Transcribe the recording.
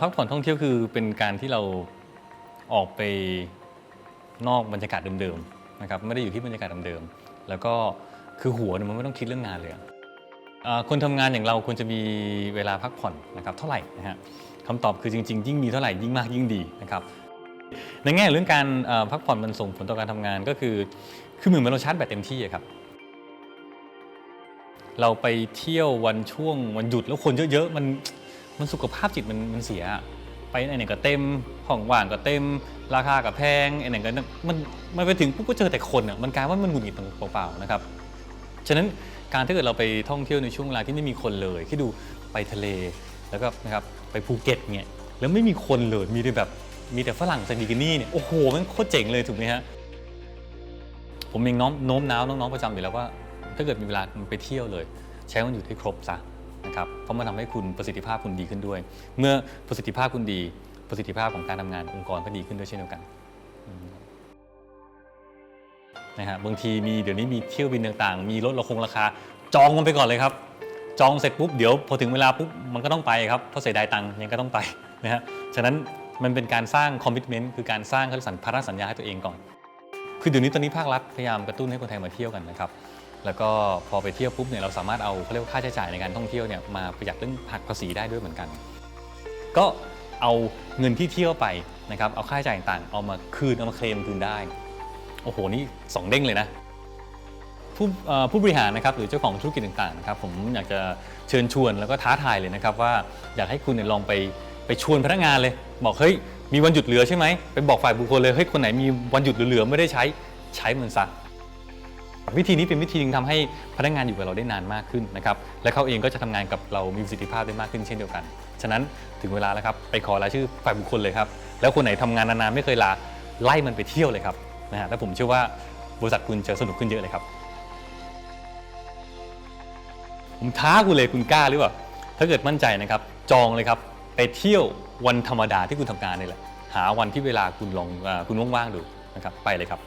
พักผ่อนท่องเที่ยวคือเป็นการที่เราออกไปนอกบรรยากาศเดิมๆนะครับไม่ได้อยู่ที่บรรยากาศเดิมๆแล้วก็คือหัวเนี่ยมันไม่ต้องคิดเรื่องงานเลยคนทำงานอย่างเราควรจะมีเวลาพักผ่อนนะครับเท่าไหร่นะฮะคำตอบคือจริง ๆ ยิ่งมีเท่าไหร่ยิ่งมากยิ่งดีนะครับในแง่เรื่องการพักผ่อนมันส่งผลต่อการทำงานก็คือ คือเหมือนเราชาร์จแบตเต็มที่อะครับเราไปเที่ยววันช่วงวันหยุดแล้วคนเยอะๆมัน มันสุขภาพจิตมันมันเสีย ไปไหนๆก็เต็มห้องว่างก็เต็ม ราคาก็แพงไอ้ไหนก็มันมันไปถึงปุ๊บก็เจอแต่คนอะมันกลายว่ามันหงุดหงิดเปล่าๆนะครับฉะนั้นการถ้าเกิดเราไปท่องเที่ยวในช่วงเวลาที่ไม่มีคนเลยที่ดูไปทะเลแล้วก็นะครับไปภูเก็ตเนี่ยแล้วไม่มีคนเลยมีแต่แบบมีแต่ฝรั่งใส่บิกินี่เนี่ยโอ้โหมันโคตรเจ๋งเลยถูกไหมฮะผมเองน้อมโน้มน้าวน้องๆประจำอยู่แล้วว่า ถ้าเกิดมีเวลาไปเที่ยวเลย ใช้วันหยุดให้ครบซะ นะครับเพราะมันทำให้คุณประสิทธิภาพคุณดีขึ้นด้วย เมื่อประสิทธิภาพคุณดีประสิทธิภาพของการทำงานองค์กรก็ดีขึ้นด้วยเช่นเดียวกันนะฮะบางทีมีเดี๋ยวนี้มีเที่ยวบินต่างๆ มีลดราคงราคา จองมันไปก่อนเลยครับ จองเสร็จปุ๊บเดี๋ยวพอถึงเวลาปุ๊บมันก็ต้องไปครับเพราะเสียดายตังค์ยังก็ต้องไปนะฮะฉะนั้นมันเป็นการสร้างคอมมิชเมนต์คือการสร้างสัญพันธสัญญาให้ตัวเองก่อน คือเดี๋ยวนี้ตอนนี้ภาครัฐพยายามกระตุ้นให้คนไทยมาเที่ยวกันนะครับ แล้วก็พอไปเที่ยวปุ๊บเนี่ยเราสามารถเอาเขาเรียกว่าค่าใช้จ่ายในการท่องเที่ยวเนี่ยมาประหยัดเรื่องหักภาษีได้ด้วยเหมือนกัน ก็เอาเงินที่เที่ยวไปนะครับเอาค่าใช้จ่ายต่างๆ เอามาคืนเอามาเคลมคืนได้ โอ้โหนี่สองเด้งเลยนะ ผู้ผู้บริหารนะครับหรือเจ้าของธุรกิจต่างๆนะครับผมอยากจะเชิญชวนแล้วก็ท้าทายเลยนะครับว่าอยากให้คุณเนี่ยลองไปไปชวนพนักงานเลย บอกเฮ้ยมีวันหยุดเหลือใช่ไหมไปบอกฝ่ายบุคคลเลยเฮ้ยคนไหนมีวันหยุดเหลือๆไม่ได้ใช้ใช้มันซะ วิธีนี้เป็นวิธีหนึงทำให้พนักงานอยู่กับเราได้นานมากขึ้นนะครับและเขาเองก็จะทำงานกับเรามีประสิทธิภาพได้มากขึ้นเช่นเดียวกัน ฉะนั้นถึงเวลาแล้วครับไปขอรายชื่อฝ่ายบุคคลเลยครับแล้วคนไหนทำงานนานๆไม่เคยลาไล่มันไปเที่ยวเลยครับนะฮะแล้วผมเชื่อว่าบริษัทคุณจะสนุกขึ้นเยอะเลยครับ ผมท้าคุณเลยคุณกล้าหรือเปล่าถ้าเกิดมั่นใจนะครับจองเลยครับไปเที่ยววันธรรมดาที่คุณทำงานนี่แหละหาวันที่เวลาคุณลองอาคุณว่างๆดูนะครับไปเลยครับ